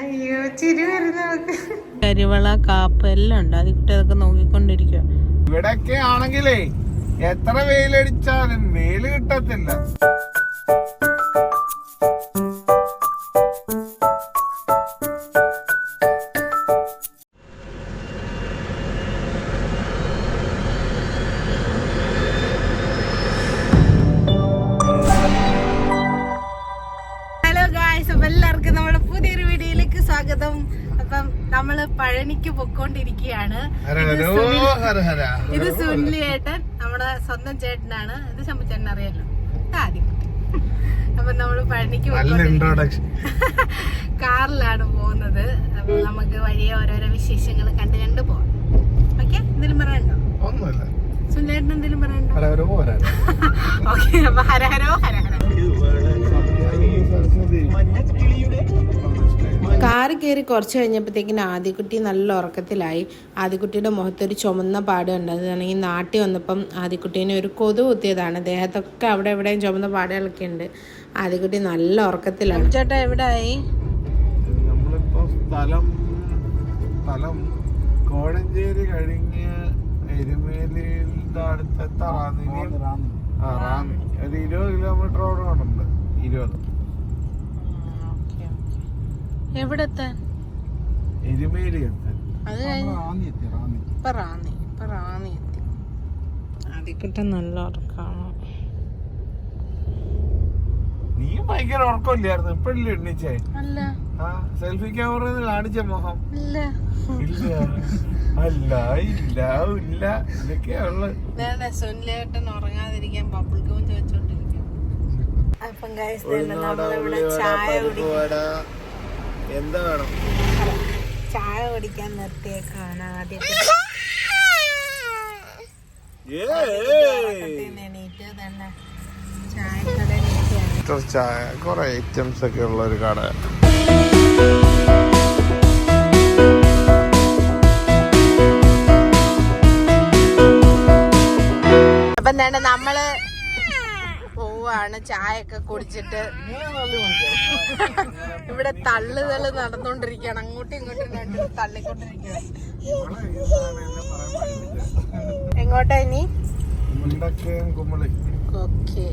അയ്യോ ചിരി വരുന്ന. കരിവള കാപ്പ് എല്ലാം ഉണ്ട്. അത് കുട്ടി അതൊക്കെ നോക്കിക്കൊണ്ടിരിക്കുക ഇവിടൊക്കെ ആണെങ്കിലേ എത്ര വെയിലടിച്ചാലും വെയിൽ കിട്ടത്തില്ല. സ്വാഗതം. അപ്പം നമ്മൾ പഴനിക്ക് പൊക്കോണ്ടിരിക്കുകയാണ്. ഇത് സുനിലി ഏട്ടൻ നമ്മുടെ സ്വന്തം ചേട്ടനാണ്. ഇത് ശമ്പുചേട്ടൻ അറിയാലോ? ആദ്യം. അപ്പൊ നമ്മൾ പഴനിക്ക് കാറിലാണ് പോകുന്നത്. അപ്പൊ നമുക്ക് വഴിയെ ഓരോരോ വിശേഷങ്ങൾ കണ്ടു കണ്ടു പോവാം. ഓക്കെ? എന്തെങ്കിലും പറയണ്ടോ ഒന്നുമില്ല. സുനിലേട്ടൻ എന്തെങ്കിലും പറയണ്ടോ ഓക്കെ അപ്പൊ ഹരഹരോ ഹരഹര കാറ് കയറി കുറച്ച് കഴിഞ്ഞപ്പോഴത്തേക്കിന് ആദ്യക്കുട്ടി നല്ല ഉറക്കത്തിലായി. ആദ്യക്കുട്ടിയുടെ മുഖത്തൊരു ചുമന്ന പാട് ഉണ്ട് നാട്ടി നാട്ടിൽ വന്നപ്പം ആദ്യക്കുട്ടീനെ ഒരു കൊതു കുത്തിയതാണ്. ദേഹത്തൊക്കെ അവിടെ എവിടെയും ചുമന്ന പാടുകളൊക്കെ ഉണ്ട്. ആദ്യക്കുട്ടി നല്ല ഉറക്കത്തിലാണ്. ചേട്ടാ എവിടെയായി ആയി സ്ഥലം സ്ഥലം കോഴഞ്ചേരി കഴിഞ്ഞ് എരുമേലിയുടെ ഒരു ഇരുപത് കിലോമീറ്ററോളം ഇരുപത്. എവിടെത്താൻ എരുമേലി എത്താൻ അത് കഴിഞ്ഞ് ഇപ്പൊ റാന്നി ഇപ്പൊ റാന്നി എത്തി. നല്ല ഉറക്കാണ്. നീ ഭയങ്കര ഉറക്കമില്ലായിരുന്നു. ഇപ്പഴല്ലേ എണ്ണിച്ചേ അല്ല. ആ സെൽഫി ക്യാമറ കാണിച്ച മോഹം. ഇല്ല. ഇല്ല. അല്ല ഇല്ല ഇല്ല. ഇതൊക്കെയാ ഉള്ളത് വേണ്ട സുനിലേട്ടൻ ഉറങ്ങാതിരിക്കാൻ ബബിൾ ഗം ചോദിച്ചോണ്ടിരിക്കും അപ്പം guys, ദേ നമ്മളിവിടെ ചായ കുടി എന്താ വേണം? ചായ കുടിക്കാൻ നിർത്തിയേക്കാണ് ആദ്യത്തെ. ചായ കുറെ ഐറ്റംസ് ഒക്കെ ഉള്ള ഒരു കട. അപ്പം തന്നെ നമ്മൾ പോവാണ്. ചായയൊക്കെ ഒക്കെ കുടിച്ചിട്ട് ഇവിടെ തള്ളുകൾ നടന്നുകൊണ്ടിരിക്കുകയാണ് അങ്ങോട്ടും ഇങ്ങോട്ടും രണ്ടും തള്ളിക്കൊണ്ടിരിക്കുകയാണ്. എങ്ങോട്ടാ ഇനി? ഓക്കെ.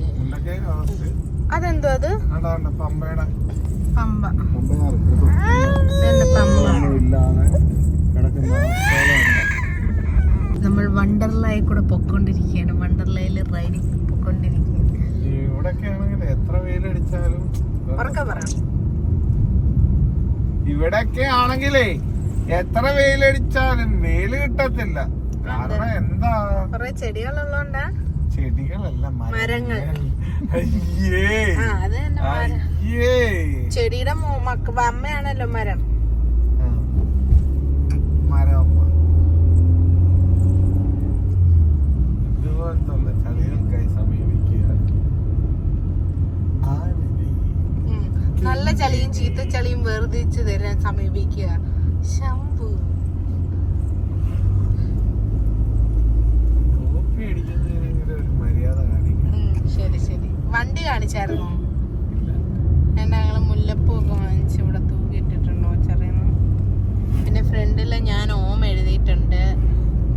അതെന്തോ അത്? പമ്പയുടെ. പമ്പ. നമ്മൾ വണ്ടർലായി കൂടെ പൊക്കോണ്ടിരിക്കുകയാണ്. വണ്ടർലയിൽ റൈഡിങ് പൊക്കോണ്ടിരിക്കുകയാണ്. ഇവിടൊക്കെ ആണെങ്കിൽ എത്ര വെയിലടിച്ചാലും ഇവിടൊക്കെ ആണെങ്കിലേ എത്ര വെയിലടിച്ചാലും വെയിൽ കിട്ടത്തില്ല. കാരണം എന്താ? കൊറേ ചെടികളുള്ളോണ്ടാ? ചെടികളല്ല മരങ്ങൾ. മരം ചെടിയുടെ അമ്മയാണല്ലോ മരം. മരമമ്മ ഇതുപോലത്തെ ഉള്ള ചളികൾക്കായി സമീപിക്കുക ആനന്ദി. ഉം. നല്ല ചളിയും ചീത്ത ചളിയും വേർതിരിച്ച് തരാൻ സമീപിക്കുക. ശംഭു കോപ്പി അടിക്കുന്നതിനെങ്കിലും ഒരു മര്യാദ കാണിക്കണം ഉം, ശരി ശരി വണ്ടി കാണിച്ചായിരുന്നോ ഇല്ല എന്നെ ഞങ്ങൾ മുല്ലപ്പൂ ഒക്കെ വാങ്ങിച്ച് ഇവിടെ തൂക്കിയിട്ടിട്ടുണ്ടോ ചെറിയുന്നു പിന്നെ ഫ്രണ്ടിൽ ഞാൻ ഓം എഴുതിയിട്ടുണ്ട്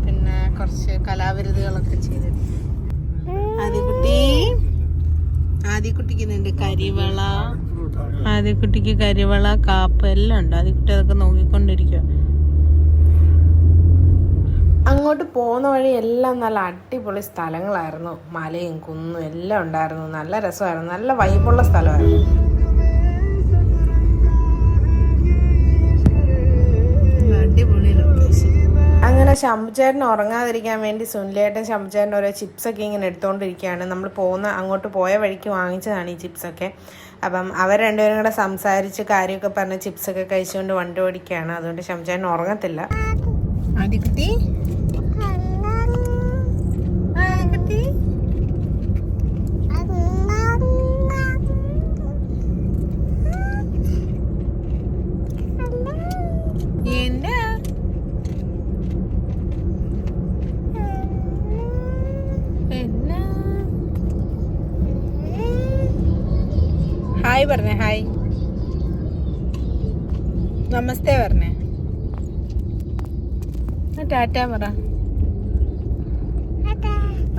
പിന്നെ കുറച്ച് കലാവിരുതുകളൊക്കെ ചെയ്തിട്ടുണ്ട് ആദ്യക്കുട്ടി ആദ്യക്കുട്ടിക്ക് നിന്റെ കരിവള ആദ്യക്കുട്ടിക്ക് കരിവള കാപ്പ് എല്ലാം ഉണ്ട്. അത് കിട്ടി അതൊക്കെ നോക്കിക്കൊണ്ടിരിക്കുക അങ്ങോട്ട് പോകുന്ന വഴി എല്ലാം നല്ല അടിപൊളി സ്ഥലങ്ങളായിരുന്നു. മലയും കുന്നും എല്ലാം ഉണ്ടായിരുന്നു. നല്ല രസമായിരുന്നു. നല്ല വൈബുള്ള സ്ഥലമായിരുന്നു. അങ്ങനെ ശംഭുചേട്ടൻ ഉറങ്ങാതിരിക്കാൻ വേണ്ടി സുനിലേട്ടൻ ശംഭുചേട്ടൻ ഓരോ ചിപ്സൊക്കെ ഇങ്ങനെ എടുത്തുകൊണ്ടിരിക്കുകയാണ് നമ്മൾ പോകുന്ന അങ്ങോട്ട് പോയ വഴിക്ക് വാങ്ങിച്ചതാണ് ഈ ചിപ്സൊക്കെ അപ്പം അവർ രണ്ടുപേരും കൂടെ സംസാരിച്ച് കാര്യമൊക്കെ പറഞ്ഞ് ചിപ്സൊക്കെ കഴിച്ചുകൊണ്ട് വണ്ടി ഓടിക്കുകയാണ്. അതുകൊണ്ട് ശംചാൻ ഉറങ്ങത്തില്ല. പറഞ്ഞേ ഹായ്. നമസ്തേ പറഞ്ഞേ. ടാറ്റ പറ.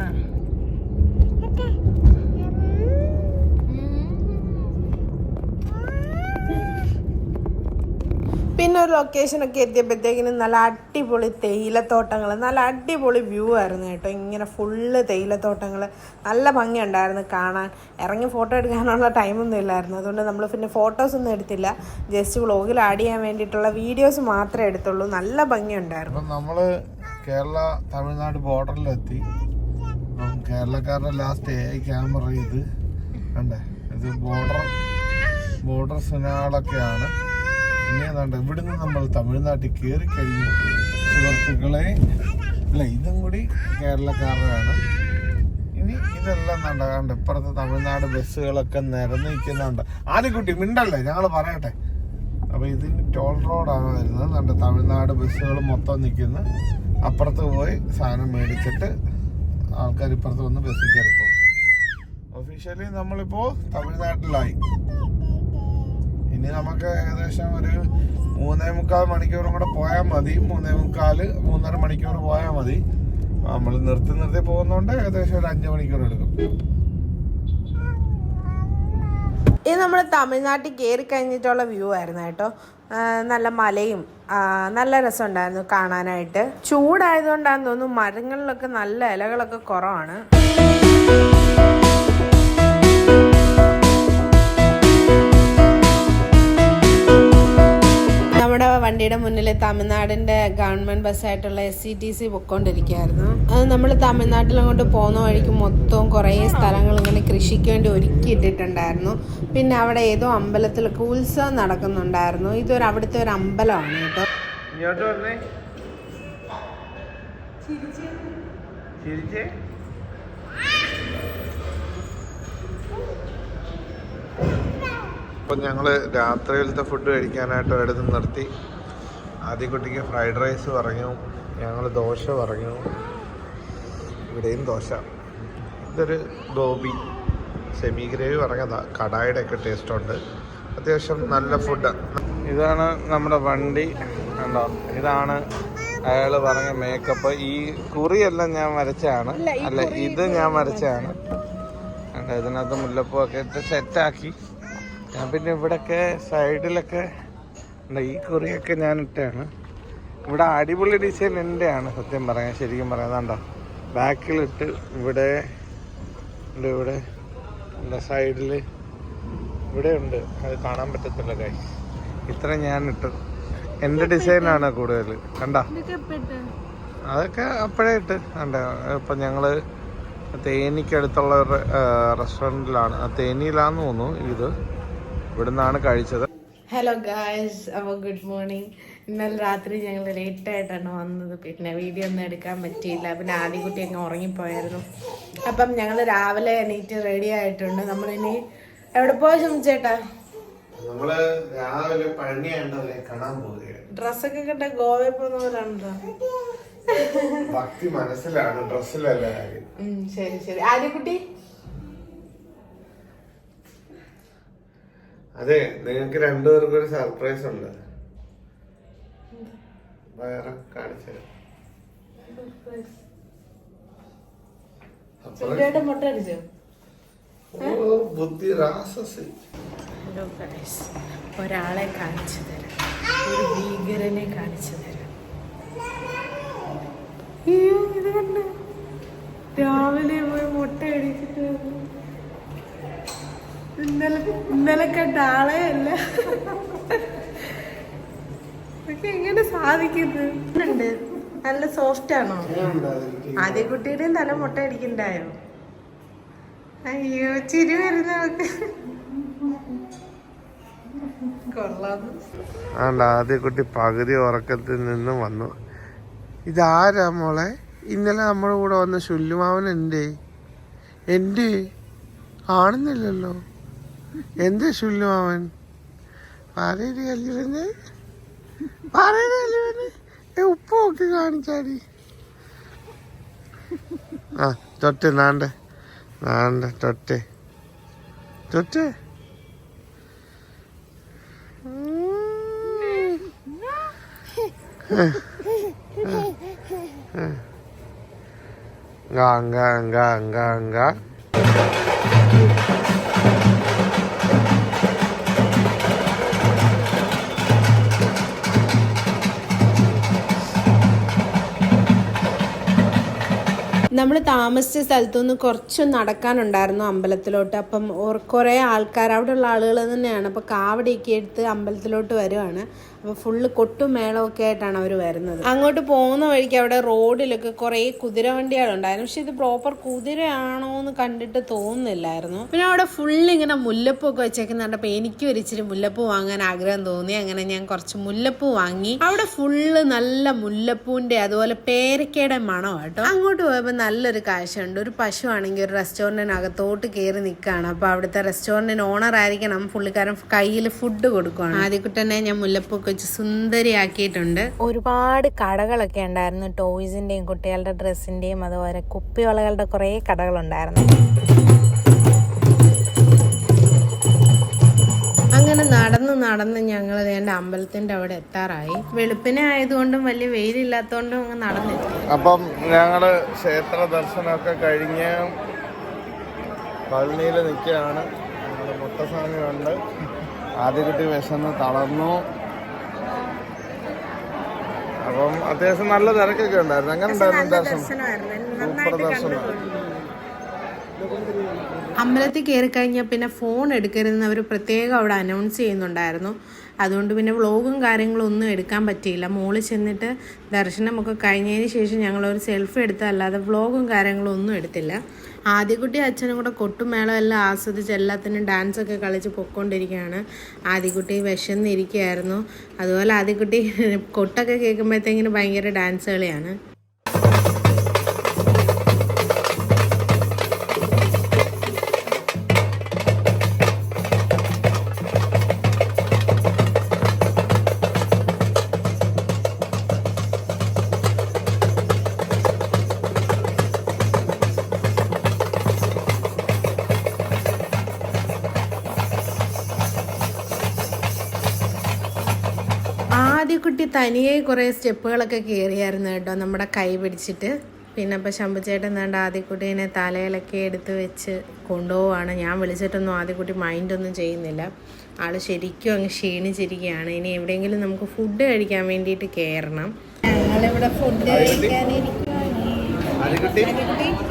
ആ. പിന്നെ ഒരു ലൊക്കേഷനൊക്കെ എത്തിയപ്പോഴത്തേക്കിനും നല്ല അടിപൊളി തേയിലത്തോട്ടങ്ങൾ നല്ല അടിപൊളി വ്യൂ ആയിരുന്നു കേട്ടോ. ഇങ്ങനെ ഫുള്ള് തേയിലത്തോട്ടങ്ങൾ. നല്ല ഭംഗിയുണ്ടായിരുന്നു കാണാൻ. ഇറങ്ങി ഫോട്ടോ എടുക്കാനുള്ള ടൈമൊന്നും ഇല്ലായിരുന്നു. അതുകൊണ്ട് നമ്മൾ പിന്നെ ഫോട്ടോസൊന്നും എടുത്തില്ല. ജസ്റ്റ് വ്ളോഗിൽ ആഡ് ചെയ്യാൻ വേണ്ടിയിട്ടുള്ള വീഡിയോസ് മാത്രമേ എടുത്തുള്ളൂ. നല്ല ഭംഗിയുണ്ടായിരുന്നു. നമ്മൾ കേരള തമിഴ്നാട് ബോർഡറിലെത്തി കേരളക്കാരുടെ ലാസ്റ്റ് എ ക്യാമറ ഇത്. കണ്ടേ? ഇത് ബോർഡർ ബോർഡർ സിനാളൊക്കെയാണ് ഇനി ഏതാണ്ട് ഇവിടുന്ന് നമ്മൾ തമിഴ്നാട്ടിൽ കയറി കഴിഞ്ഞു. സുഹൃത്തുക്കളെ അല്ല ഇതും കൂടി കേരളക്കാരനാണ് ഇനി ഇതെല്ലാം കണ്ട കണ്ട് ഇപ്പുറത്ത് തമിഴ്നാട് ബസ്സുകളൊക്കെ നിരന്ന് നിൽക്കുന്നുണ്ട്. ആദ്യക്കുട്ടി മിണ്ടല്ലേ? ഞങ്ങൾ പറയട്ടെ. അപ്പൊ ഇതിന് ടോൾ റോഡാണ് വരുന്നത്. കണ്ട തമിഴ്നാട് ബസ്സുകൾ മൊത്തം നിൽക്കുന്നു. അപ്പുറത്ത് പോയി സാധനം മേടിച്ചിട്ട് ആൾക്കാർ ഇപ്പുറത്ത് വന്ന് ബസ്സിൽ കയറി പോകും. ഒഫീഷ്യലി നമ്മളിപ്പോ തമിഴ്നാട്ടിലായി. ഇനി നമുക്ക് ഏകദേശം ഒരു മൂന്നേ മുക്കാൽ മണിക്കൂറും കൂടെ പോയാൽ മതി. മൂന്നേ മുക്കാൽ മൂന്നര മണിക്കൂർ പോയാൽ മതി. നമ്മൾ നിർത്തി നിർത്തി പോകുന്നോണ്ട് ഏകദേശം ഒരു അഞ്ച് മണിക്കൂർ എടുക്കും. ഇത് നമ്മൾ തമിഴ്നാട്ടിൽ കയറി കഴിഞ്ഞിട്ടുള്ള വ്യൂ ആയിരുന്നു കേട്ടോ. നല്ല മലയും നല്ല രസമുണ്ടായിരുന്നു കാണാനായിട്ട്. ചൂടായതുകൊണ്ടാന്ന് തോന്നുന്നു മരങ്ങളിലൊക്കെ നല്ല ഇലകളൊക്കെ കുറവാണ്. വണ്ടിയുടെ മുന്നിൽ തമിഴ്നാടിന്റെ ഗവൺമെന്റ് ബസ്സായിട്ടുള്ള എസ് സി ടി സി പൊക്കോണ്ടിരിക്കുകയായിരുന്നു. അത് നമ്മൾ തമിഴ്നാട്ടിൽ അങ്ങോട്ട് പോകുന്ന വഴിക്ക് മൊത്തവും കുറേ സ്ഥലങ്ങൾ ഇങ്ങനെ കൃഷിക്ക് വേണ്ടി ഒരുക്കിയിട്ടിട്ടുണ്ടായിരുന്നു. പിന്നെ അവിടെ ഏതോ അമ്പലത്തിലൊക്കെ ഉത്സവം നടക്കുന്നുണ്ടായിരുന്നു. ഇതൊരു അവിടുത്തെ ഒരു അമ്പലമാണ് കേട്ടോ. ചിരിച്ചേ. അപ്പം ഞങ്ങൾ രാത്രിയിലത്തെ ഫുഡ് കഴിക്കാനായിട്ട് എടുത്ത് നിർത്തി. ആദ്യ കുട്ടിക്ക് ഫ്രൈഡ് റൈസ് പറഞ്ഞു ഞങ്ങൾ ദോശ പറഞ്ഞു. ഇവിടെയും ദോശ. ഇതൊരു ഗോപി സെമി ഗ്രേവി പറഞ്ഞതാ കടായുടെ ഒക്കെ ടേസ്റ്റ് ഉണ്ട്. അത്യാവശ്യം നല്ല ഫുഡ് ഇതാണ് നമ്മുടെ വണ്ടി കണ്ടോ? ഇതാണ് അയാൾ പറഞ്ഞ മേക്കപ്പ് ഈ കുറിയെല്ലാം ഞാൻ വരച്ചാണ് അല്ല ഇത് ഞാൻ വരച്ചാണ് കണ്ടോ ഇതിനകത്ത് മുല്ലപ്പൂ ഒക്കെ ഇട്ട് സെറ്റാക്കി ഞാൻ പിന്നെ ഇവിടെയൊക്കെ സൈഡിലൊക്കെ ഉണ്ട് ഈ കുറിയൊക്കെ ഞാൻ ഇട്ടാണ് ഇവിടെ അടിപൊളി ഡിസൈൻ എന്റെയാണ് സത്യം പറയാൻ ശരിക്കും പറയാം. കണ്ടോ ബാക്കിലിട്ട് ഇവിടെ ഉണ്ട് ഇവിടെ ഉണ്ട് സൈഡിൽ ഇവിടെ ഉണ്ട്. അത് കാണാൻ പറ്റത്തില്ല കൈ ഇത്ര ഞാൻ ഇട്ടു. എന്റെ ഡിസൈനാണ് കൂടുതൽ. കണ്ട? അതൊക്കെ അപ്പോഴേ ഇട്ട്. കണ്ട? ഇപ്പം ഞങ്ങൾ തേനിക്കടുത്തുള്ള റെസ്റ്റോറന്റിലാണ് തേനിയിലാന്ന് തോന്നുന്നു ഇത്. ഇവിടുന്നാണ് കഴിച്ചത്. ഹലോ ഗായ്സ് അപ്പോൾ ഗുഡ് മോർണിംഗ് ഇന്നലെ രാത്രി ഞങ്ങൾ ലേറ്റ് ആയിട്ടാണ് വന്നത്. പിന്നെ വീഡിയോ ഒന്നും എടുക്കാൻ പറ്റിയില്ല. പിന്നെ ആദ്യകുട്ടി അങ്ങ് ഉറങ്ങിപ്പോയായിരുന്നു. അപ്പം ഞങ്ങൾ രാവിലെ എണീറ്റ് റെഡി ആയിട്ടുണ്ട്. നമ്മളിനി എവിടെ പോയ ചോദിച്ചേട്ടാ നമ്മൾ രാവിലെ പഴനിയാണ്ടല്ലേ കാണാൻ പോവുകയാണ്. ഡ്രസ്സൊക്കെ കണ്ട ഗോവയിൽ പോകുന്ന പോലാണല്ലോ ഭക്തി മനസ്സിലാണ് ഡ്രസ്സിലല്ല കാര്യം. ഉം, ശരി ശരി. ആദ്യകുട്ടി അതെ നിങ്ങൾക്ക് രണ്ടുപേർക്കും ഒരു സർപ്രൈസ് ഉണ്ട്. വേറെ കാണിച്ചു ബുദ്ധി രാസസി ഹലോ ഗൈസ് ഒരാളെ കാണിച്ചു തരാം. ഒരു ഭീകരനെ കാണിച്ചു തരാം. അയ്യോ ഇത് കണ്ട? രാവിലെ പോയി മുട്ട അടിച്ചിട്ട് വന്നു. ഇന്നലെ ഇന്നലെ കണ്ട ആളെ അല്ല. എങ്ങനെ സാധിക്കുന്നത്? നല്ല സോഫ്റ്റ് ആണോ? ആദ്യ കുട്ടിയുടെയും തല മുട്ട അടിക്കണ്ടായോ? അയ്യോ ചിരി വരുന്ന ആണ്ട് ആദ്യ കുട്ടി പകുതി ഉറക്കത്തിൽ നിന്ന് വന്നു. ഇതാരാ മോളെ? ഇന്നലെ നമ്മുടെ കൂടെ വന്ന ശുല്ലുമാവൻ എന്റെ എന്റെ കാണുന്നില്ലല്ലോ. എന്ത് ശുല്ലു അവൻ? പാറയൊരു കല്ലുവന്ന് പാറയൊരു കല്ലുവന്ന് ഉപ്പ് നോക്കി കാണിച്ചാടി. ആ തൊട്ട് നാണ്ട നാണ്ട തൊട്ട്. തൊട്ട്. Enggak, enggak, enggak. നമ്മൾ താമസിച്ച സ്ഥലത്തുനിന്ന് കുറച്ച് നടക്കാനുണ്ടായിരുന്നു അമ്പലത്തിലോട്ട്. അപ്പം കുറേ ആൾക്കാർ അവിടെയുള്ള ആളുകൾ തന്നെയാണ്. അപ്പോൾ കാവടിയൊക്കെ എടുത്ത് അമ്പലത്തിലോട്ട് വരുവാണ്. അപ്പോൾ ഫുള്ള് കൊട്ടും മേളമൊക്കെ ആയിട്ടാണ് അവർ വരുന്നത്. അങ്ങോട്ട് പോകുന്ന വഴിക്ക് അവിടെ റോഡിലൊക്കെ കുറേ കുതിരവണ്ടികളുണ്ടായിരുന്നു പക്ഷെ ഇത് പ്രോപ്പർ കുതിരയാണോ എന്ന് കണ്ടിട്ട് തോന്നുന്നില്ലായിരുന്നു. പിന്നെ അവിടെ ഫുള്ള് ഇങ്ങനെ മുല്ലപ്പൂ ഒക്കെ വെച്ചേക്കുന്നുണ്ട് അപ്പോൾ എനിക്കും ഒരു ഇച്ചിരി മുല്ലപ്പൂ വാങ്ങാൻ ആഗ്രഹം തോന്നി. അങ്ങനെ ഞാൻ കുറച്ച് മുല്ലപ്പൂ വാങ്ങി. അവിടെ ഫുള്ള് നല്ല മുല്ലപ്പൂവിന്റെ അതുപോലെ പേരക്കയുടെ മണം കേട്ടോ. അങ്ങോട്ട് പോയപ്പോൾ നല്ലൊരു കാഴ്ചയുണ്ട്. ഒരു പശു ആണെങ്കിൽ ഒരു റെസ്റ്റോറന്റിനകത്തോട്ട് കയറി നിൽക്കുകയാണ് അപ്പോൾ അവിടുത്തെ റെസ്റ്റോറന്റിന് ഓണർ ആയിരിക്കണം. പുള്ളിക്കാരൻ കയ്യിൽ ഫുഡ് കൊടുക്കുകയാണ് ആദ്യക്കുട്ടനെ ഞാൻ മുല്ലപ്പൂ ഒക്കെ വെച്ച് സുന്ദരിയാക്കിയിട്ടുണ്ട്. ഒരുപാട് കടകളൊക്കെ ഉണ്ടായിരുന്നു. ടോയ്സിന്റെയും കുട്ടികളുടെ ഡ്രസ്സിന്റെയും അതുപോലെ കുപ്പിവളകളുടെ കുറേ കടകളുണ്ടായിരുന്നു. അങ്ങനെ നടന്ന് നടന്ന് ഞങ്ങൾ വേണ്ട അമ്പലത്തിന്റെ അവിടെ എത്താറായി. വെളുപ്പിനെ ആയതുകൊണ്ടും വലിയ വെയിലില്ലാത്തതുകൊണ്ടും അങ്ങ് നടന്നെത്തി. അപ്പം ഞങ്ങൾ ക്ഷേത്ര ദർശനമൊക്കെ കഴിഞ്ഞ് പഴനിയിൽ നിൽക്കുകയാണ്. കണ്ട് ആദ്യകുട്ടി വിശന്ന് തളർന്നു. അപ്പം അത്യാവശ്യം നല്ല തിരക്കൊക്കെ ഉണ്ടായിരുന്നു. അങ്ങനെ ഉണ്ടായിരുന്നു ദർശനം? ദർശനം. അമ്പലത്തിൽ കയറി കഴിഞ്ഞാൽ പിന്നെ ഫോൺ എടുക്കരുതെന്ന് അവർ പ്രത്യേകം അവിടെ അനൗൺസ് ചെയ്യുന്നുണ്ടായിരുന്നു. അതുകൊണ്ട് പിന്നെ വ്ളോഗും കാര്യങ്ങളും ഒന്നും എടുക്കാൻ പറ്റിയില്ല. മോളിൽ ചെന്നിട്ട് ദർശനമൊക്കെ കഴിഞ്ഞതിന് ശേഷം ഞങ്ങളൊരു സെൽഫി എടുത്തല്ലാതെ വ്ളോഗും കാര്യങ്ങളും ഒന്നും എടുത്തില്ല. ആദ്യക്കുട്ടി അച്ഛനും കൂടെ കൊട്ടുമേളം എല്ലാം ആസ്വദിച്ച് എല്ലാത്തിനും ഡാൻസ് ഒക്കെ കളിച്ച് പൊക്കോണ്ടിരിക്കുകയാണ് ആദ്യക്കുട്ടി വിശന്നിരിക്കുകയായിരുന്നു. അതുപോലെ ആദ്യക്കുട്ടി കൊട്ടൊക്കെ കേൾക്കുമ്പോഴത്തേക്കിന് ഭയങ്കര ഡാൻസ് കളിയാണ്. തനിയെ കുറേ സ്റ്റെപ്പുകളൊക്കെ കയറിയായിരുന്നു കേട്ടോ നമ്മുടെ കൈ പിടിച്ചിട്ട്. പിന്നെ അപ്പോൾ ശമ്പുചേട്ടൻ എന്താണ്ട് ആദ്യക്കുട്ടീനെ തലയിലൊക്കെ എടുത്ത് വെച്ച് കൊണ്ടുപോവാണ്. ഞാൻ വിളിച്ചിട്ടൊന്നും ആദ്യക്കുട്ടി മൈൻഡൊന്നും ചെയ്യുന്നില്ല. ആൾ ശരിക്കും അങ്ങ് ക്ഷീണിച്ചിരിക്കുകയാണ്. ഇനി എവിടെയെങ്കിലും നമുക്ക് ഫുഡ് കഴിക്കാൻ വേണ്ടിയിട്ട് കയറണം ഞങ്ങളിവിടെ ഫുഡ് കഴിക്കാനിരിക്കുകയാണ്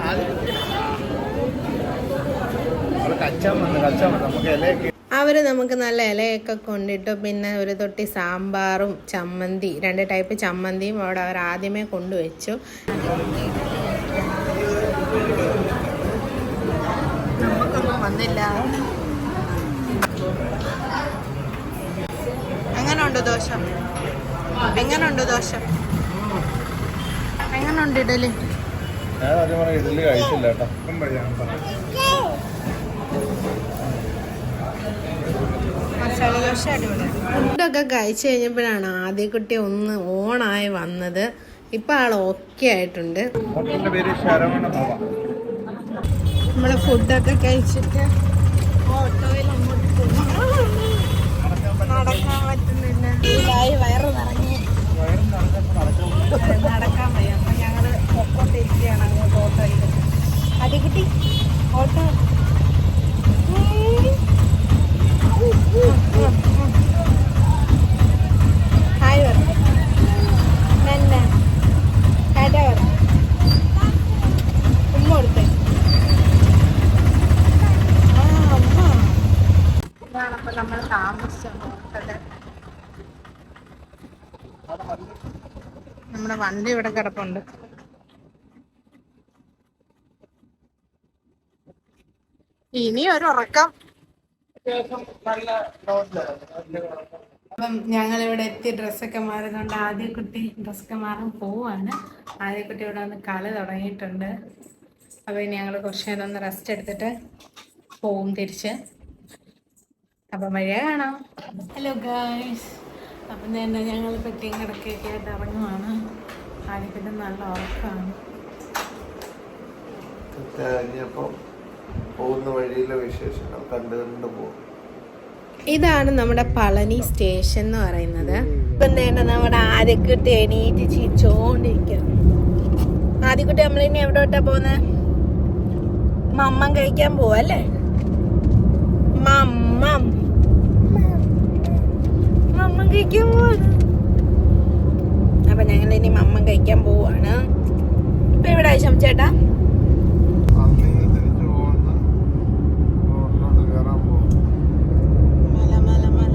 ആദ്യകുട്ടി കച്ചാൻ വന്നു കച്ചാൻ വന്നു നമുക്ക് ഇലയൊക്കെ അവർ നമുക്ക് നല്ല ഇലയൊക്കെ കൊണ്ടിട്ടു പിന്നെ ഒരു തൊട്ടി സാമ്പാറും ചമ്മന്തി രണ്ട് ടൈപ്പ് ചമ്മന്തിയും അവിടെ അവർ ആദ്യമേ കൊണ്ടുവച്ചു നമുക്കൊന്നും വന്നില്ല. എങ്ങനെയുണ്ട് ദോശ? എങ്ങനെയുണ്ട് ദോശ? എങ്ങനെയുണ്ട് ഇഡലി? ഞാൻ ആദ്യം ഇഡലി കഴിച്ചില്ല കേട്ടോ. ഫുഡൊക്കെ കഴിച്ചു കഴിഞ്ഞപ്പോഴാണ് ആദ്യ കുട്ടി ഒന്ന് ഓണായി വന്നത്. ഇപ്പൊ ആൾ ഓക്കെ ആയിട്ടുണ്ട്. നമ്മൾ ഫുഡൊക്കെ കഴിച്ചിട്ട് ഓട്ടോയിൽ അങ്ങോട്ട് നടക്കാൻ പറ്റുന്നില്ല. ഇതായി വയറ് നിറഞ്ഞ്. നടക്കാൻ വയ്യ. അപ്പൊ ഞങ്ങൾ പൊക്കോണ്ടിരിക്കുകയാണ് അങ്ങോട്ട് ഓട്ടോയിൽ അടികുട്ടി ഓട്ടോ. ഹായ് ആ അമ്മ നമ്മൾ നമ്മുടെ വണ്ടി ഇവിടെ കിടപ്പുണ്ട്. ഇനി ഒരു ഉറക്കം. അപ്പം ഞങ്ങളിവിടെ എത്തി ഡ്രസ്സൊക്കെ മാറുന്നുണ്ട് ആദ്യ കുട്ടി ഡ്രസ്സൊക്കെ മാറാൻ പോവാണ്. ആദ്യ കുട്ടി ഇവിടെ വന്ന് കളി തുടങ്ങിയിട്ടുണ്ട്. അപ്പോൾ ഇനി ഞങ്ങൾ കുറച്ച് നേരം ഒന്ന് റെസ്റ്റ് എടുത്തിട്ട് പോവും തിരിച്ച്. അപ്പം വഴിയെ കാണാം. ഹലോ ഗായ്സ് അപ്പം തന്നെ ഞങ്ങൾ പെട്ടിയും കിടക്കൊക്കെ ആയിട്ട് ഇറങ്ങുവാണ്. ആദ്യക്കുട്ടി നല്ല ഉറക്കമാണ് കഴിഞ്ഞപ്പോൾ പോകുന്ന വഴിയിലെ വിശേഷങ്ങൾ കണ്ടുകൊണ്ട് പോകും. ഇതാണ് നമ്മുടെ പളനി സ്റ്റേഷൻ എന്ന് പറയുന്നത്. നമ്മുടെ ആദ്യക്കുട്ടി എണീറ്റ് ചിരിച്ചോണ്ടിരിക്കും ആദ്യക്കുട്ടി നമ്മൾ ഇനി എവിടോട്ടാ പോകുന്നത് മമ്മം കഴിക്കാൻ പോവല്ലേ മമ്മം. മമ്മം കഴിക്കാൻ പോവാണ്. അപ്പൊ ഞങ്ങൾ ഇനി മമ്മം കഴിക്കാൻ പോവാണ്. ഇപ്പൊ എവിടെ ചേട്ടാ പള്ളി തിരിച്ചു പോകുന്ന റോഡിലോട്ട് കയറാൻ പോകും മല മല മല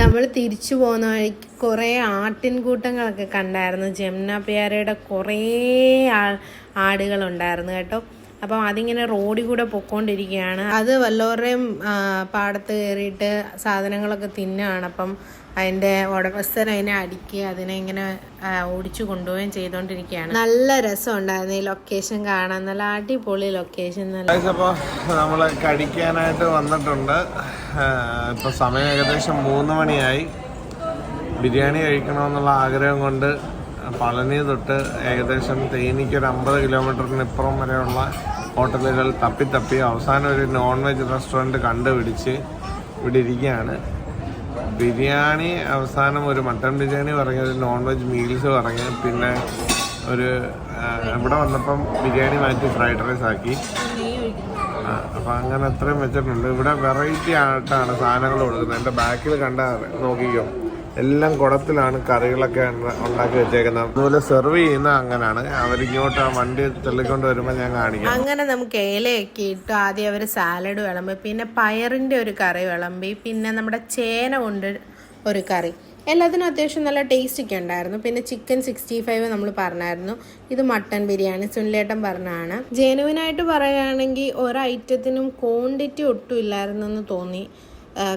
നമ്മൾ തിരിച്ചു പോകുന്ന വഴിക്ക് കുറേ ആട്ടിൻകൂട്ടങ്ങളൊക്കെ കണ്ടായിരുന്നു. ജമുന പിയാരയുടെ കുറേ ആടുകളുണ്ടായിരുന്നു കേട്ടോ. അപ്പം അതിങ്ങനെ റോഡിൽ കൂടെ പൊക്കോണ്ടിരിക്കുകയാണ്. അത് വല്ലവരുടെയും പാടത്ത് കയറിയിട്ട് സാധനങ്ങളൊക്കെ തിന്നുകയാണ് അപ്പം അതിന്റെ ഉടമസ്ഥൻ അതിനെ അടിക്കുക അതിനെ ഇങ്ങനെ ഓടിച്ചു കൊണ്ടുപോവുകയും ചെയ്തുകൊണ്ടിരിക്കുകയാണ് നല്ല രസമുണ്ടായിരുന്നു ഈ ലൊക്കേഷൻ കാണാൻ. നല്ല അടിപൊളി ലൊക്കേഷൻ അപ്പോൾ നമ്മൾ കഴിക്കാനായിട്ട് വന്നിട്ടുണ്ട്. ഇപ്പോൾ സമയം ഏകദേശം മൂന്ന് മണിയായി. ബിരിയാണി കഴിക്കണമെന്നുള്ള ആഗ്രഹം കൊണ്ട് പളനി തൊട്ട് ഏകദേശം തേനിക്ക് ഒരു അമ്പത് കിലോമീറ്ററിന് ഇപ്പുറം വരെയുള്ള ഹോട്ടലുകൾ തപ്പി തപ്പി അവസാനം ഒരു നോൺ വെജ് റെസ്റ്റോറന്റ് കണ്ടുപിടിച്ച് ഇവിടെ ഇരിക്കുകയാണ്. ബിരിയാണി അവസാനം ഒരു മട്ടൺ ബിരിയാണി പറഞ്ഞു ഒരു നോൺ വെജ് മീൽസ് പറഞ്ഞു പിന്നെ ഒരു ഇവിടെ വന്നപ്പം ബിരിയാണി മാറ്റി ഫ്രൈഡ് റൈസ് ആക്കി. അപ്പൊ അങ്ങനെ അത്രയും വെച്ചിട്ടുണ്ട്. ഇവിടെ വെറൈറ്റി ആയിട്ടാണ് സാധനങ്ങൾ കൊടുക്കുന്നത്. എന്റെ ബാക്കിൽ കണ്ടാൽ നോക്കിക്കോ. എല്ലാം കുടത്തിലാണ് കറികളൊക്കെ ഉണ്ടാക്കി വെച്ചേക്കുന്നത്. അതുപോലെ സെർവ് ചെയ്യുന്ന അങ്ങനെയാണ് അവരിങ്ങോട്ട് ആ വണ്ടി തള്ളിക്കൊണ്ട് വരുമ്പോൾ ഞാൻ കാണിക്കാം. അങ്ങനെ നമുക്ക് ഏലയൊക്കെ ഇട്ടു ആദ്യം അവർ സാലഡ് വിളമ്പി പിന്നെ പയറിന്റെ ഒരു കറി വിളമ്പി പിന്നെ നമ്മുടെ ചേന കൊണ്ട് ഒരു കറി. എല്ലാത്തിനും അത്യാവശ്യം നല്ല ടേസ്റ്റ് ഒക്കെ ഉണ്ടായിരുന്നു. പിന്നെ ചിക്കൻ സിക്സ്റ്റി ഫൈവ് നമ്മൾ പറഞ്ഞായിരുന്നു. ഇത് മട്ടൺ ബിരിയാണി സുനിലേട്ടൻ പറഞ്ഞാണ് ജെനുവിനായിട്ട് പറയുകയാണെങ്കിൽ ഒരൈറ്റത്തിനും ക്വാണ്ടിറ്റി ഒട്ടും ഇല്ലായിരുന്നു എന്ന് തോന്നി.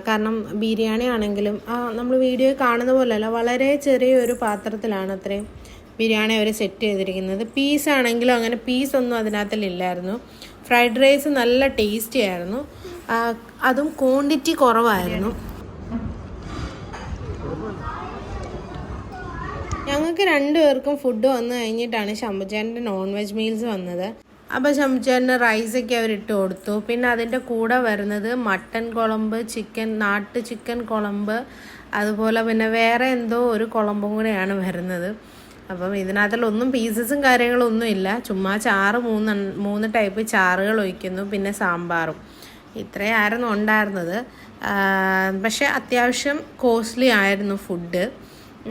കാരണം ബിരിയാണി ആണെങ്കിലും ആ നമ്മൾ വീഡിയോ കാണുന്ന പോലെയല്ല വളരെ ചെറിയൊരു പാത്രത്തിലാണ് അത്രയും ബിരിയാണി അവർ സെറ്റ് ചെയ്തിരിക്കുന്നത്. പീസ് ആണെങ്കിലും അങ്ങനെ പീസ് ഒന്നും അതിനകത്തിലില്ലായിരുന്നു ഫ്രൈഡ് റൈസ് നല്ല ടേസ്റ്റി ആയിരുന്നു. അതും ക്വാണ്ടിറ്റി കുറവായിരുന്നു. ഞങ്ങൾക്ക് രണ്ടുപേർക്കും ഫുഡ് വന്നു കഴിഞ്ഞിട്ടാണ് ശംഭുചേന്റെ നോൺ വെജ് മീൽസ് വന്നത്. അപ്പോൾ ശമ്പുചേട്ടന് റൈസൊക്കെ അവർ ഇട്ട് കൊടുത്തു. പിന്നെ അതിന്റെ കൂടെ വരുന്നത് മട്ടൻ കുളമ്പ് ചിക്കൻ നാട്ട് ചിക്കൻ കുളമ്പ് അതുപോലെ പിന്നെ വേറെ എന്തോ ഒരു കുളമ്പും കൂടെയാണ് വരുന്നത്. അപ്പം ഇതിനകത്തുള്ളൊന്നും പീസസും കാര്യങ്ങളും ഒന്നും ഇല്ല. ചുമ്മാ ചാറ് മൂന്ന് മൂന്ന് ടൈപ്പ് ചാറുകൾ ഒഴിക്കുന്നു. പിന്നെ സാമ്പാറും. ഇത്രയായിരുന്നു ഉണ്ടായിരുന്നത്. പക്ഷേ അത്യാവശ്യം കോസ്റ്റ്ലി ആയിരുന്നു ഫുഡ്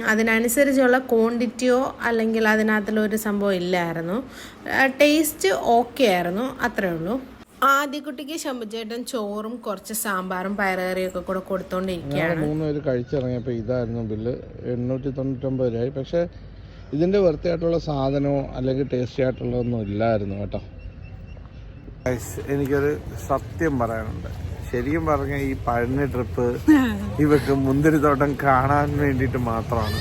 അതിനനുസരിച്ചുള്ള ക്വാണ്ടിറ്റിയോ അല്ലെങ്കിൽ അതിനകത്തുള്ളൊരു സംഭവം ഇല്ലായിരുന്നു. ടേസ്റ്റ് ഓക്കെ ആയിരുന്നു. അത്രേ ഉള്ളൂ. ആദ്യക്കുട്ടിക്ക് ശമ്പുചേട്ടൻ ചോറും കുറച്ച് സാമ്പാറും പയറുകറിയൊക്കെ കൂടെ കൊടുത്തോണ്ടിരിക്കുകയാണ്. മൂന്ന് പേര് കഴിച്ചിറങ്ങിയപ്പോൾ ഇതായിരുന്നു ബില്ല്. എണ്ണൂറ്റി തൊണ്ണൂറ്റൊമ്പത് രൂപയായി. പക്ഷേ ഇതിന്റെ വൃത്തിയായിട്ടുള്ള സാധനമോ അല്ലെങ്കിൽ ടേസ്റ്റി ആയിട്ടുള്ളതൊന്നും ഇല്ലായിരുന്നു കേട്ടോ. എനിക്കൊരു സത്യം പറയാനുണ്ട്. ശരിക്കും പറഞ്ഞ ഈ പഴനി ട്രിപ്പ് ഇവക്ക് മുന്തിരിത്തോട്ടം കാണാൻ വേണ്ടിയിട്ട് മാത്രമാണ്.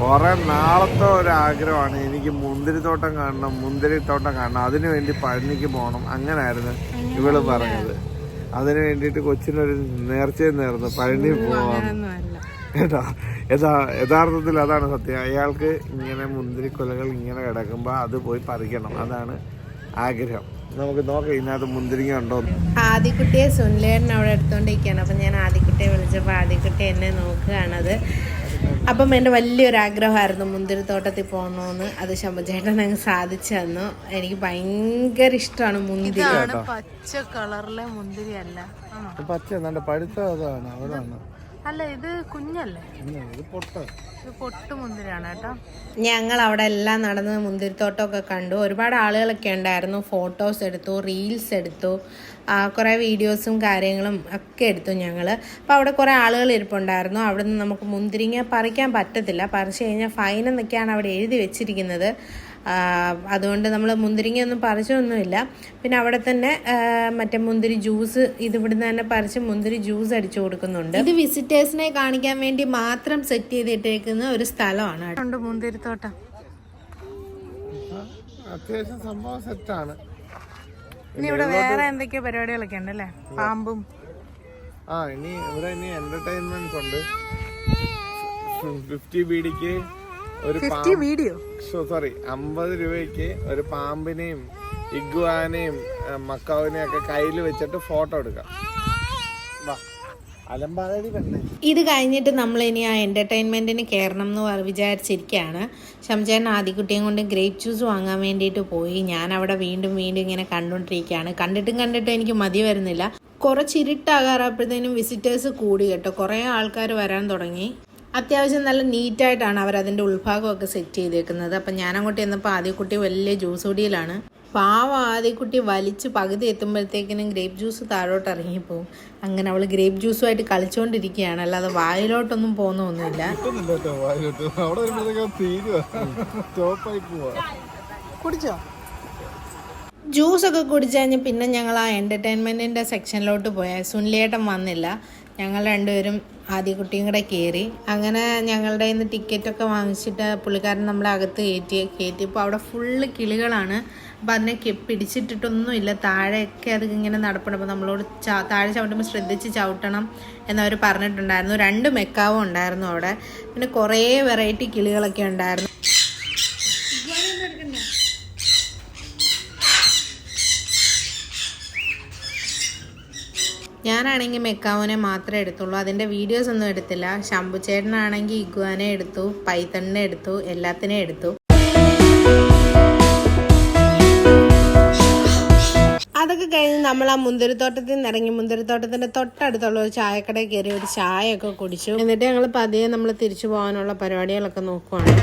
കുറെ നാളത്തെ ഒരു ആഗ്രഹമാണ് എനിക്ക് മുന്തിരിത്തോട്ടം കാണണം മുന്തിരിത്തോട്ടം കാണണം. അതിനു വേണ്ടി പഴനിക്ക് പോകണം അങ്ങനായിരുന്നു ഇവൾ പറഞ്ഞത്. അതിനു വേണ്ടിയിട്ട് കൊച്ചിനൊരു നേർച്ചയും നേർന്നു. പഴനി പോവാം. കേട്ടോ? യഥാ യഥാർത്ഥത്തിൽ അതാണ് സത്യം. അയാൾക്ക് ഇങ്ങനെ മുന്തിരിക്കൊലകൾ ഇങ്ങനെ കിടക്കുമ്പോൾ അത് പോയി പറിക്കണം. അതാണ് ആഗ്രഹം. നമുക്ക് നോക്കാം ഇതിനകത്ത് മുന്തിരിങ്ങ ഉണ്ടോ? ആദിക്കുട്ടിയെ ആദ്യക്കുട്ടിയെ സുനിലേട്ടൻ അവിടെ എടുത്തോണ്ടിരിക്കുകയാണ്. അപ്പം ഞാൻ ആദ്യക്കുട്ടിയെ വിളിച്ചപ്പോൾ ആദ്യക്കുട്ടി എന്നെ നോക്കുകയാണത്. അപ്പം എന്റെ വലിയൊരു ആഗ്രഹമായിരുന്നു മുന്തിരിത്തോട്ടത്തിൽ പോകണമെന്ന് അത് ശമ്പചേട്ടൻ അങ്ങ് സാധിച്ചു തന്നു. എനിക്ക് ഭയങ്കര ഇഷ്ടമാണ് മുന്തിരി. പച്ച കളറിലെ മുന്തിരി അല്ല പച്ച നല്ല പഴുത്ത അതാണ് അതാണ് അല്ല ഇത് കുഞ്ഞല്ലേ? ഇത് പൊട്ട. ഇത് പൊട്ട് മുന്തിരിയാണ് കേട്ടോ. ഞങ്ങൾ അവിടെ എല്ലാം നടന്ന് മുന്തിരിത്തോട്ടമൊക്കെ കണ്ടു. ഒരുപാട് ആളുകളൊക്കെ ഉണ്ടായിരുന്നു. ഫോട്ടോസ് എടുത്തു റീൽസ് എടുത്തു. കുറെ കുറേ വീഡിയോസും കാര്യങ്ങളും ഒക്കെ എടുത്തു ഞങ്ങൾ അപ്പോൾ അവിടെ കുറേ ആളുകൾ ഇരിപ്പുണ്ടായിരുന്നു. അവിടെ നിന്ന് നമുക്ക് മുന്തിരിങ്ങ പറിക്കാൻ പറ്റത്തില്ല. പറിച്ചു കഴിഞ്ഞാൽ ഫൈൻ എന്നൊക്കെയാണ് അവിടെ എഴുതി വെച്ചിരിക്കുന്നത്. അതുകൊണ്ട് നമ്മൾ മുന്തിരിങ്ങയൊന്നും പറിച്ചൊന്നുമില്ല. പിന്നെ അവിടെ തന്നെ മറ്റേ മുന്തിരി ജ്യൂസ് ഇത് ഇവിടുന്ന് തന്നെ പറിച്ച് മുന്തിരി ജ്യൂസ് അടിച്ചു കൊടുക്കുന്നുണ്ട്. ഇത് വിസിറ്റേഴ്സിനെ കാണിക്കാൻ വേണ്ടി മാത്രം സെറ്റ് ചെയ്തിട്ടേക്കുന്ന ഒരു സ്ഥലമാണ് മുന്തിരിത്തോട്ടം. അത്യാവശ്യം സംഭവം സെറ്റാണ് ഇനി ഇവിടെ വേറെ എന്തൊക്കെയോ പരിപാടികളൊക്കെ ഉണ്ട് അല്ലേ? പാമ്പും. ആ ഇനി ഇവിടെ ഇനി എന്റർടൈൻമെന്റ്സ് ഉണ്ട്. ഫിഫ്റ്റി ബീഡിക്ക് ഒരു വീഡിയോ സോറി അമ്പത് രൂപയ്ക്ക് ഒരു പാമ്പിനെയും ഇഗ്വാനെയും മക്കാവിനെയും ഒക്കെ കയ്യിൽ വെച്ചിട്ട് ഫോട്ടോ എടുക്കാം. വാ ഇത് കഴിഞ്ഞിട്ട് നമ്മൾ ഇനി ആ എന്റർടൈൻമെന്റിന് കയറണം എന്ന് വിചാരിച്ചിരിക്കുകയാണ് ശംചേട്ടൻ ആദ്യക്കുട്ടിയും കൊണ്ട് ഗ്രേപ്പ് ജ്യൂസ് വാങ്ങാൻ വേണ്ടിയിട്ട് പോയി. ഞാൻ അവിടെ വീണ്ടും വീണ്ടും ഇങ്ങനെ കണ്ടുകൊണ്ടിരിക്കുകയാണ് കണ്ടിട്ടും കണ്ടിട്ടും എനിക്ക് മതി വരുന്നില്ല. കുറച്ച് ഇരുട്ടാകാറപ്പോഴത്തേനും വിസിറ്റേഴ്സ് കൂടി കേട്ടോ. കുറേ ആൾക്കാർ വരാൻ തുടങ്ങി. അത്യാവശ്യം നല്ല നീറ്റായിട്ടാണ് അവർ അതിന്റെ ഉൾഭാഗമൊക്കെ സെറ്റ് ചെയ്തേക്കുന്നത്. അപ്പം ഞാനങ്ങോട്ട് ചെന്നപ്പോൾ ആദ്യക്കുട്ടി വലിയ ജ്യൂസ് കുടിയിലാണ് പാവ ആദ്യക്കുട്ടി വലിച്ച് പകുതി എത്തുമ്പോഴത്തേക്കിനും ഗ്രേപ്പ് ജ്യൂസ് താഴോട്ട് ഇറങ്ങിപ്പോവും. അങ്ങനെ അവൾ ഗ്രേപ്പ് ജ്യൂസുമായിട്ട് കളിച്ചുകൊണ്ടിരിക്കുകയാണ് അല്ലാതെ വായിലോട്ടൊന്നും പോകുന്നൊന്നുമില്ല കുടിച്ചോ? ജ്യൂസൊക്കെ കുടിച്ചു കഴിഞ്ഞ് പിന്നെ ഞങ്ങൾ ആ എന്റർടൈൻമെന്റിന്റെ സെക്ഷനിലോട്ട് പോയാൽ സുനിലേട്ടൻ വന്നില്ല. ഞങ്ങൾ രണ്ടുപേരും ആദ്യ കുട്ടിയും കൂടെ കയറി. അങ്ങനെ ഞങ്ങളുടെ നിന്ന് ടിക്കറ്റൊക്കെ വാങ്ങിച്ചിട്ട് പുള്ളിക്കാരൻ നമ്മളെ അകത്ത് കയറ്റി കയറ്റിയപ്പോൾ അവിടെ ഫുള്ള് കിളികളാണ്. അപ്പം അതിനെ പിടിച്ചിട്ടിട്ടൊന്നുമില്ല. താഴെയൊക്കെ അത് ഇങ്ങനെ നടപ്പണം അപ്പോൾ നമ്മളോട് ചാ താഴെ ചവിട്ടുമ്പോൾ ശ്രദ്ധിച്ച് ചവിട്ടണം എന്നവർ പറഞ്ഞിട്ടുണ്ടായിരുന്നു. രണ്ട് മെക്കാവും ഉണ്ടായിരുന്നു അവിടെ. പിന്നെ കുറേ വെറൈറ്റി കിളികളൊക്കെ ഉണ്ടായിരുന്നു. ഞാനാണെങ്കിൽ മെക്കാവോനെ മാത്രമേ എടുത്തുള്ളൂ. അതിന്റെ വീഡിയോസ് ഒന്നും എടുത്തില്ല. ശംഭു ചേട്ടനാണെങ്കിൽ ഇഗ്വാനെ എടുത്തു പൈത്തണിനെ എടുത്തു എല്ലാത്തിനെയും എടുത്തു. അതൊക്കെ കഴിഞ്ഞ് നമ്മൾ ആ മുന്തിരിത്തോട്ടത്തിൽ നിന്ന് ഇറങ്ങി മുന്തിരിത്തോട്ടത്തിന്റെ തൊട്ടടുത്തുള്ള ഒരു ചായക്കടയിൽ കയറി ഒരു ചായയൊക്കെ കുടിച്ചു. എന്നിട്ട് ഞങ്ങൾ പതിയെ നമ്മൾ തിരിച്ചു പോകാനുള്ള പരിപാടികളൊക്കെ നോക്കുവാണ്.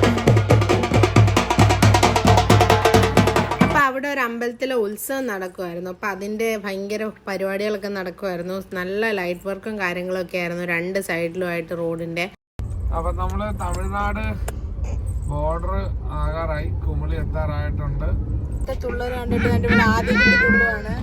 അവിടെ ഒരു അമ്പലത്തിലെ ഉത്സവം നടക്കുമായിരുന്നു അപ്പം അതിന്റെ ഭയങ്കര പരിപാടികളൊക്കെ നടക്കുമായിരുന്നു നല്ല ലൈറ്റ് വർക്കും കാര്യങ്ങളൊക്കെ ആയിരുന്നു രണ്ട് സൈഡിലുമായിട്ട് റോഡിന്റെ. അപ്പം നമ്മൾ തമിഴ്നാട് ബോർഡർ ആകാറായി. കുമിളി എത്താറായിട്ടുണ്ട് തുള്ളൽ കണ്ടിട്ട് ആദ്യം തുള്ളുവാണ്.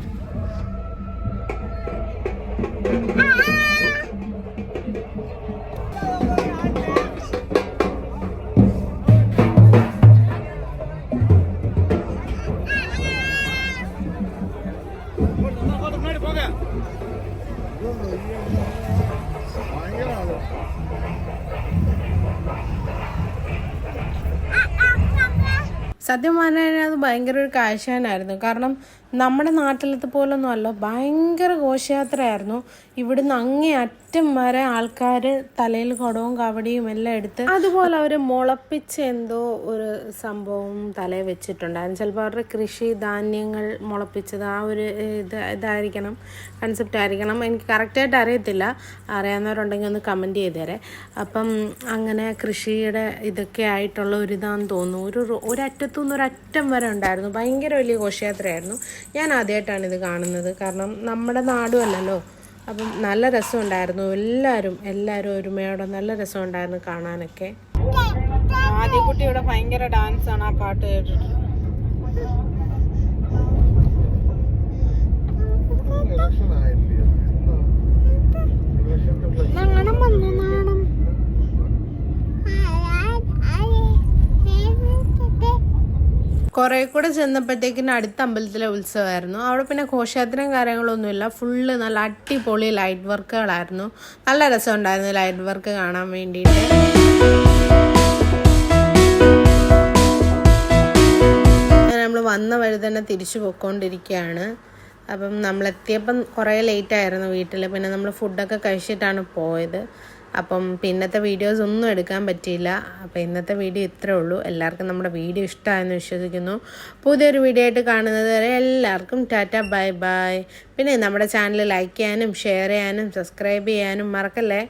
സത്യം പറഞ്ഞാൽ അത് ഭയങ്കര ഒരു കാഴ്ചയായിരുന്നു കാരണം നമ്മുടെ നാട്ടിലത്തെ പോലൊന്നും അല്ല ഭയങ്കര ഘോഷയാത്രയായിരുന്നു. ഇവിടുന്ന് അങ്ങേ അറ്റം വരെ ആൾക്കാർ തലയിൽ കുടവും കവടിയും എല്ലാം എടുത്ത് അതുപോലെ അവർ മുളപ്പിച്ച് എന്തോ ഒരു സംഭവം തലയിൽ വെച്ചിട്ടുണ്ടായിരുന്നു. ചിലപ്പോൾ അവരുടെ കൃഷി ധാന്യങ്ങൾ മുളപ്പിച്ചത് ആ ഒരു ഇത് ഇതായിരിക്കണം കൺസെപ്റ്റ് ആയിരിക്കണം. എനിക്ക് കറക്റ്റായിട്ട് അറിയത്തില്ല. അറിയാവുന്നവരുണ്ടെങ്കിൽ ഒന്ന് കമന്റ് ചെയ്തേരെ. അപ്പം അങ്ങനെ കൃഷിയുടെ ഇതൊക്കെ ആയിട്ടുള്ള ഒരു ഇതാന്ന് തോന്നുന്നു. ഒരു ഒരറ്റത്തുനിന്ന് ഒരറ്റം വരെ ഉണ്ടായിരുന്നു. ഭയങ്കര വലിയ ഘോഷയാത്രയായിരുന്നു. ഞാൻ ആദ്യമായിട്ടാണ് ഇത് കാണുന്നത്. കാരണം നമ്മുടെ നാടും അല്ലല്ലോ. അപ്പം നല്ല രസമുണ്ടായിരുന്നു. എല്ലാവരും എല്ലാവരും ഒരുമയോടെ നല്ല രസമുണ്ടായിരുന്നു കാണാനൊക്കെ. ആദ്യ ഇവിടെ ഭയങ്കര ഡാൻസ് ആണ് ആ പാട്ട് കേട്ടിട്ട്. ഇലക്ഷൻ വന്നു. കുറേ കൂടെ ചെന്നപ്പോഴത്തേക്കിന് അടുത്ത അമ്പലത്തിലെ ഉത്സവമായിരുന്നു. അവിടെ പിന്നെ ഘോഷയാത്രയും കാര്യങ്ങളൊന്നുമില്ല. ഫുള്ള് നല്ല അടിപൊളി ലൈറ്റ് വർക്കുകളായിരുന്നു. നല്ല രസമുണ്ടായിരുന്നു ലൈറ്റ് വർക്ക് കാണാൻ വേണ്ടിയിട്ട്. നമ്മൾ വന്ന വഴി തന്നെ തിരിച്ചു പോയിക്കൊണ്ടിരിക്കുകയാണ്. അപ്പം നമ്മളെത്തിയപ്പം കുറേ ലേറ്റായിരുന്നു വീട്ടിൽ പിന്നെ നമ്മൾ ഫുഡൊക്കെ കഴിച്ചിട്ടാണ് പോയത്. അപ്പം പിന്നത്തെ വീഡിയോസ് ഒന്നും എടുക്കാൻ പറ്റിയില്ല. അപ്പം ഇന്നത്തെ വീഡിയോ ഇത്രേ ഉള്ളൂ. എല്ലാവർക്കും നമ്മുടെ വീഡിയോ ഇഷ്ടമായെന്ന് വിശ്വസിക്കുന്നു. പുതിയൊരു വീഡിയോ ആയിട്ട് കാണുന്നത് വരെ എല്ലാവർക്കും ടാറ്റ ബൈ ബൈ. പിന്നെ നമ്മുടെ ചാനൽ ലൈക്ക് ചെയ്യാനും ഷെയർ ചെയ്യാനും സബ്സ്ക്രൈബ് ചെയ്യാനും മറക്കല്ലേ?